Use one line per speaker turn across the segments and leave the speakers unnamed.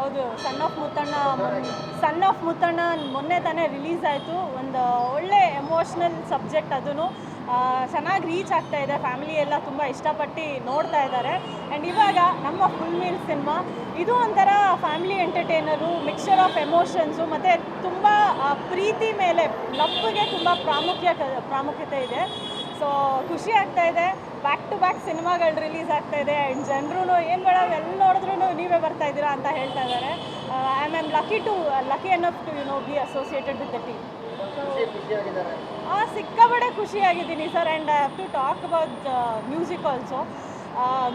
ಹೌದು son of Muthanna son of Muthanna ಮೊನ್ನೆ ತಾನೇ ರಿಲೀಸ್ ಆಯಿತು. ಒಂದು ಒಳ್ಳೆ ಎಮೋಷ್ನಲ್ ಸಬ್ಜೆಕ್ಟ್ ಅದೂ ಚೆನ್ನಾಗಿ ರೀಚ್ ಆಗ್ತಾ ಇದೆ. ಫ್ಯಾಮಿಲಿ ಎಲ್ಲ ತುಂಬ ಇಷ್ಟಪಟ್ಟು ನೋಡ್ತಾ ಇದ್ದಾರೆ. ಆ್ಯಂಡ್ ಇವಾಗ ನಮ್ಮ ಫುಲ್ ಮೀಲ್ ಸಿನಿಮಾ ಇದು ಒಂಥರ family entertainer mixture of emotions ಮತ್ತು ತುಂಬ ಪ್ರೀತಿ ಮೇಲೆ ಲವ್ಗೆ ತುಂಬ ಪ್ರಾಮುಖ್ಯ, ಪ್ರಾಮುಖ್ಯತೆ ಇದೆ. ಸೊ ಖುಷಿ ಆಗ್ತಾ ಇದೆ. ಬ್ಯಾಕ್ ಟು ಬ್ಯಾಕ್ ಸಿನಿಮಾಗಳು ರಿಲೀಸ್ ಆಗ್ತಾ ಇದೆ. ಆ್ಯಂಡ್ ಜನರು ಏನು ಮೇಡಮ್ ಎಲ್ಲ ನೋಡಿದ್ರು ನೀವೇ ಬರ್ತಾ ಇದ್ದೀರಾ ಅಂತ ಹೇಳ್ತಾ ಇದ್ದಾರೆ. I am am lucky to lucky enough to you know be associated with the team ಆ ಸಿಕ್ಕಾಬಡೆ ಖುಷಿಯಾಗಿದ್ದೀನಿ sir and I have to talk about music also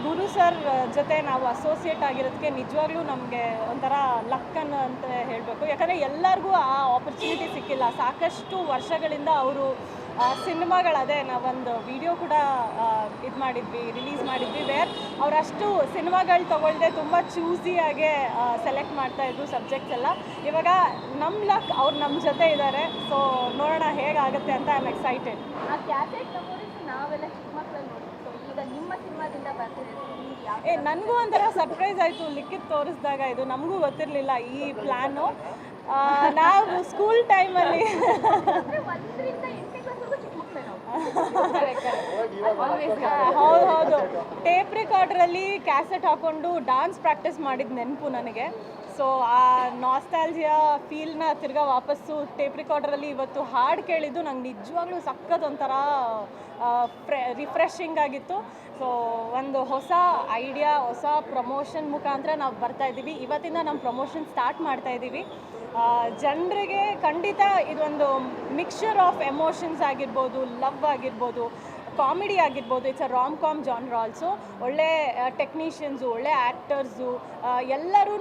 Guru sir ಜೊತೆ ನಾವು ಅಸೋಸಿಯೇಟ್ ಆಗಿರೋದಕ್ಕೆ ನಿಜವಾಗ್ಲೂ ನಮಗೆ ಒಂಥರ ಲಕ್ ಅನ್ನು ಅಂತ ಹೇಳಬೇಕು. ಯಾಕಂದರೆ ಎಲ್ಲರಿಗೂ ಆ ಆಪರ್ಚುನಿಟಿ ಸಿಕ್ಕಿಲ್ಲ. ಸಾಕಷ್ಟು ವರ್ಷಗಳಿಂದ ಅವರು ಸಿನಿಮಾಗಳದೇ ನಾವೊಂದು ವಿಡಿಯೋ ಕೂಡ ಇದು ಮಾಡಿದ್ವಿ ರಿಲೀಸ್ ಮಾಡಿದ್ವಿ ವೇರ್ ಅವರಷ್ಟು ಸಿನಿಮಾಗಳು ತೊಗೊಳ್ದೆ ತುಂಬ ಚೂಸಿಯಾಗೆ ಸೆಲೆಕ್ಟ್ ಮಾಡ್ತಾ ಇದ್ರು ಸಬ್ಜೆಕ್ಟ್ಸ್ ಎಲ್ಲ. ಇವಾಗ ನಮ್ಮ ಲಕ್ ಅವ್ರು ನಮ್ಮ ಜೊತೆ ಇದ್ದಾರೆ ಸೊ ನೋಡೋಣ ಹೇಗಾಗುತ್ತೆ ಅಂತ ಐ ಆಮ್ ಎಕ್ಸೈಟೆಡ್
ಆ ಕ್ಯಾಸೆಟ್ ಮೆಮೊರೀಸ್ ನಾವೆಲ್ಲ ಚಿಕ್ಕ ಮಕ್ಕಳಲ್ಲಿ ನೋಡಿದ್ವಿ ಸೊ ಈಗ ನಿಮ್ಮ ಸಿನಿಮಾದಿಂದ ಬರ್ತಿದೆ So ನಿಮ್ಗೆ ಯಾವ
ಏ ನನಗೂ ಒಂಥರ ಸರ್ಪ್ರೈಸ್ ಆಯಿತು ಲಿಖಿತ್ ತೋರಿಸಿದಾಗ ಇದು ನಮಗೂ ಗೊತ್ತಿರಲಿಲ್ಲ ಈ ಪ್ಲ್ಯಾನು ನಾವು ಸ್ಕೂಲ್ ಟೈಮಲ್ಲಿ
ಅಂದ್ರೆ ಒಂದರಿಂದ ಎಂಟನೇ ಕ್ಲಾಸ್ವರೆಗೂ ಚಿಕ್ಕ ಮಕ್ಕಳೇ ನಾವು
ಹೌದು ಹೌದು. ಟೇಪ್ ರೆಕಾರ್ಡ್ರಲ್ಲಿ ಕ್ಯಾಸೆಟ್ ಹಾಕೊಂಡು ಡಾನ್ಸ್ ಪ್ರಾಕ್ಟೀಸ್ ಮಾಡಿದ ನೆನಪು ನನಗೆ. ಸೊ ಆ ನಾಸ್ಟಾಲ್ಜಿಯಾ ಫೀಲ್ನ ತಿರ್ಗಾ ವಾಪಸ್ಸು ಟೇಪ್ ರೆಕಾರ್ಡ್ರಲ್ಲಿ ಇವತ್ತು ಹಾಡು ಕೇಳಿದ್ದು ನಂಗೆ ನಿಜವಾಗ್ಲೂ ಸಖತ್ ಒಂಥರ ಫ್ರೆ ರಿಫ್ರೆಶಿಂಗ್ ಆಗಿತ್ತು. ಸೊ ಒಂದು ಹೊಸ ಐಡಿಯಾ ಹೊಸ ಪ್ರಮೋಷನ್ ಮುಖಾಂತರ ನಾವು ಬರ್ತಾ ಇದ್ದೀವಿ. ಇವತ್ತಿಂದ ನಮ್ಮ ಪ್ರಮೋಷನ್ ಸ್ಟಾರ್ಟ್ ಮಾಡ್ತಾ ಇದ್ದೀವಿ. ಜನರಿಗೆ ಖಂಡಿತ ಇದೊಂದು ಮಿಕ್ಸ್ಚರ್ ಆಫ್ ಎಮೋಷನ್ಸ್ ಆಗಿರ್ಬೋದು ಲವ್ ಆಗಿರ್ಬೋದು ಕಾಮಿಡಿ ಆಗಿರ್ಬೋದು it's a rom com genre also ಒಳ್ಳೆ ಟೆಕ್ನಿಷಿಯನ್ಸು ಒಳ್ಳೆ ಆ್ಯಕ್ಟರ್ಸು ಎಲ್ಲರೂ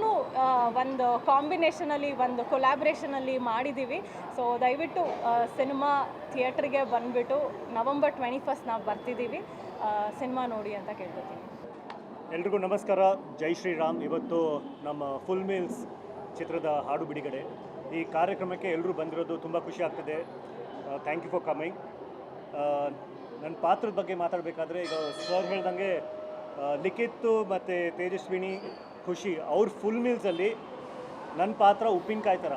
ಒಂದು ಕಾಂಬಿನೇಷನಲ್ಲಿ ಒಂದು ಕೊಲ್ಯಾಬ್ರೇಷನಲ್ಲಿ ಮಾಡಿದ್ದೀವಿ ಸೊ ದಯವಿಟ್ಟು ಸಿನಿಮಾ ಥಿಯೇಟ್ರಿಗೆ ಬಂದುಬಿಟ್ಟು ನವಂಬರ್ ಟ್ವೆಂಟಿ ಫಸ್ಟ್ ನಾವು ಬರ್ತಿದ್ದೀವಿ ಸಿನಿಮಾ ನೋಡಿ ಅಂತ ಕೇಳ್ಕೊತೀನಿ.
ಎಲ್ರಿಗೂ ನಮಸ್ಕಾರ. ಜೈ ಶ್ರೀರಾಮ್. ಇವತ್ತು ನಮ್ಮ ಫುಲ್ ಮೀಲ್ಸ್ ಚಿತ್ರದ ಹಾಡು ಬಿಡುಗಡೆ. ಈ ಕಾರ್ಯಕ್ರಮಕ್ಕೆ ಎಲ್ಲರೂ ಬಂದಿರೋದು ತುಂಬ ಖುಷಿ ಆಗ್ತದೆ. ಥ್ಯಾಂಕ್ ಯು ಫಾರ್ ಕಮಿಂಗ್ ನನ್ನ ಪಾತ್ರದ ಬಗ್ಗೆ ಮಾತಾಡಬೇಕಾದ್ರೆ ಈಗ ಸರ್ ಹೇಳ್ದಂಗೆ ಲಿಖಿತ್ ಮತ್ತು ತೇಜಸ್ವಿನಿ, ಖುಷಿ ಅವ್ರ ಫುಲ್ ಮೀಲ್ಸಲ್ಲಿ ನನ್ನ ಪಾತ್ರ ಉಪ್ಪಿನಕಾಯಿ ಥರ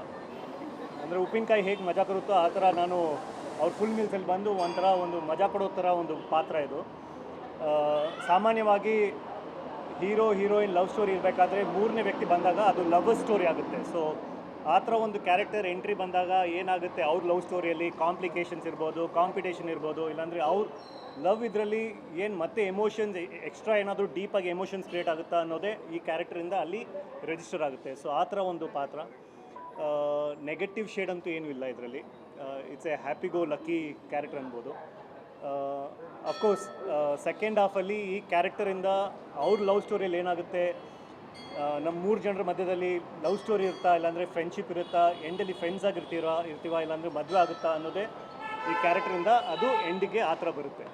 ಅಂದರೆ ಉಪ್ಪಿನಕಾಯಿ ಹೇಗೆ ಮಜಾ ಬರುತ್ತೋ ಆ ಥರ ನಾನು ಅವ್ರ ಫುಲ್ ಮೀಲ್ಸಲ್ಲಿ ಬಂದು ಒಂಥರ ಒಂದು ಮಜಾ ಕೊಡೋ ಥರ ಒಂದು ಪಾತ್ರ ಇದು. ಸಾಮಾನ್ಯವಾಗಿ ಹೀರೋ, ಹೀರೋಯಿನ್ ಲವ್ ಸ್ಟೋರಿ ಇರಬೇಕಾದ್ರೆ ಮೂರನೇ ವ್ಯಕ್ತಿ ಬಂದಾಗ ಅದು ಲವ್ ಸ್ಟೋರಿ ಆಗುತ್ತೆ. ಸೊ ಆ ಥರ ಒಂದು ಕ್ಯಾರೆಕ್ಟರ್ ಎಂಟ್ರಿ ಬಂದಾಗ ಏನಾಗುತ್ತೆ? ಅವ್ರ ಲವ್ ಸ್ಟೋರಿಯಲ್ಲಿ ಕಾಂಪ್ಲಿಕೇಶನ್ಸ್ ಇರ್ಬೋದು ಕಾಂಪಿಟೇಷನ್ ಇರ್ಬೋದು, ಇಲ್ಲಾಂದರೆ ಅವ್ರ ಲವ್ ಇದರಲ್ಲಿ ಏನು ಮತ್ತೆ ಎಮೋಷನ್ಸ್ ಎಕ್ಸ್ಟ್ರಾ ಏನಾದರೂ ಡೀಪಾಗಿ ಎಮೋಷನ್ಸ್ ಕ್ರಿಯೇಟ್ ಆಗುತ್ತಾ ಅನ್ನೋದೇ ಈ ಕ್ಯಾರೆಕ್ಟರಿಂದ ಅಲ್ಲಿ ರಿಜಿಸ್ಟರ್ ಆಗುತ್ತೆ. ಸೊ ಆ ಥರ ಒಂದು ಪಾತ್ರ. ನೆಗೆಟಿವ್ ಶೇಡ್ ಅಂತೂ ಏನೂ ಇಲ್ಲ ಇದರಲ್ಲಿ. It's a happy go lucky character ಅನ್ಬೋದು ಅಫ್ಕೋರ್ಸ್ ಸೆಕೆಂಡ್ ಹಾಫಲ್ಲಿ ಈ ಕ್ಯಾರೆಕ್ಟರಿಂದ ಅವ್ರ ಲವ್ ಸ್ಟೋರಿಯಲ್ಲಿ ಏನಾಗುತ್ತೆ? ನಮ್ಮ ಮೂರು ಜನರ ಮಧ್ಯದಲ್ಲಿ ಲವ್ ಸ್ಟೋರಿ ಇರುತ್ತಾ, ಇಲ್ಲಾಂದರೆ ಫ್ರೆಂಡ್ಶಿಪ್ ಇರುತ್ತಾ ಎಂಡಲ್ಲಿ ಫ್ರೆಂಡ್ಸ್ ಆಗಿರ್ತೀರಾ, ಇರ್ತೀವ, ಇಲ್ಲಾಂದರೆ ಮದುವೆ ಆಗುತ್ತಾ ಅನ್ನೋದೇ ಈ ಕ್ಯಾರೆಕ್ಟರಿಂದ ಅದು ಎಂಡಿಗೆ ಆ ಥರ ಬರುತ್ತೆ.